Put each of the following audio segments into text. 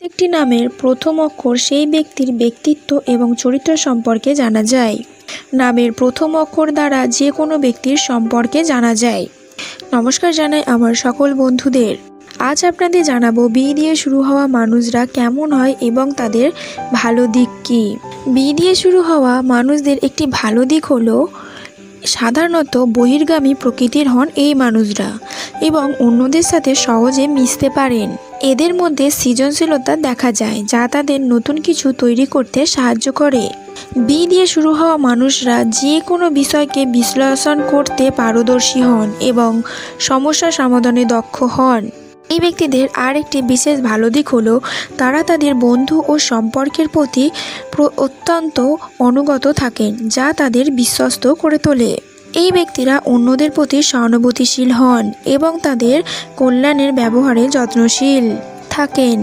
প্রত্যেকটি নামের প্রথম অক্ষর সেই ব্যক্তির ব্যক্তিত্ব এবং চরিত্র সম্পর্কে জানা যায়। নামের প্রথম অক্ষর দ্বারা যে কোনো ব্যক্তির সম্পর্কে জানা যায়। নমস্কার জানাই আমার সকল বন্ধুদের। আজ আপনাদের জানাব বি দিয়ে শুরু হওয়া মানুষরা কেমন হয় এবং তাদের ভালো দিক কী। বি দিয়ে শুরু হওয়া মানুষদের একটি ভালো দিক হলো, সাধারণত বহির্গামী প্রকৃতির হন এই মানুষরা। এবং অন্যদের সাথে সহজে মিশতে পারেন। এদের মধ্যে সৃজনশীলতা দেখা যায়, যা তাদের নতুন কিছু তৈরি করতে সাহায্য করে। বি দিয়ে শুরু হওয়া মানুষরা যে কোনো বিষয়কে বিশ্লেষণ করতে পারদর্শী হন এবং সমস্যা সমাধানে দক্ষ হন। এই ব্যক্তিদের আর একটি বিশেষ ভালো দিক হলো, তারা তাদের বন্ধু ও সম্পর্কের প্রতি অত্যন্ত অনুগত থাকেন, যা তাদের বিশ্বস্ত করে তোলে। এই ব্যক্তিরা অন্যদের প্রতি সহানুভূতিশীল হন এবং তাদের কল্যাণের ব্যবহারে যত্নশীল থাকেন।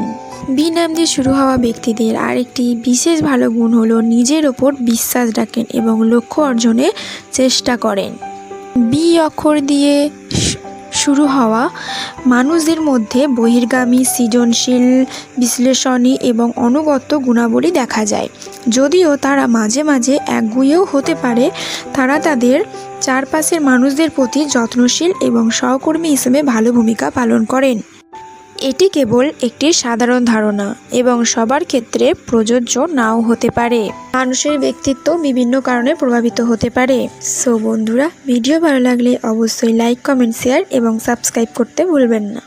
বিনাম দিয়ে শুরু হওয়া ব্যক্তিদের আরেকটি বিশেষ ভালো গুণ হল নিজের ওপর বিশ্বাস রাখেন এবং লক্ষ্য অর্জনে চেষ্টা করেন। বি অক্ষর দিয়ে শুরু হওয়া, মানুষদের মধ্যে বহির্গামী, সৃজনশীল, বিশ্লেষণী এবং অনুগত গুণাবলী দেখা যায়। যদিও তারা মাঝে মাঝে একগুঁয়েও হতে পারে, তারা তাদের চারপাশের মানুষদের প্রতি যত্নশীল এবং সহকর্মী হিসেবে ভালো ভূমিকা পালন করেন। এটি কেবল একটি সাধারণ ধারণা এবং সবার ক্ষেত্রে প্রযোজ্য নাও হতে পারে। মানুষের ব্যক্তিত্ব বিভিন্ন কারণে প্রভাবিত হতে পারে। সো বন্ধুরা, ভিডিও ভালো লাগলে অবশ্যই লাইক, কমেন্ট, শেয়ার এবং সাবস্ক্রাইব করতে ভুলবেন না।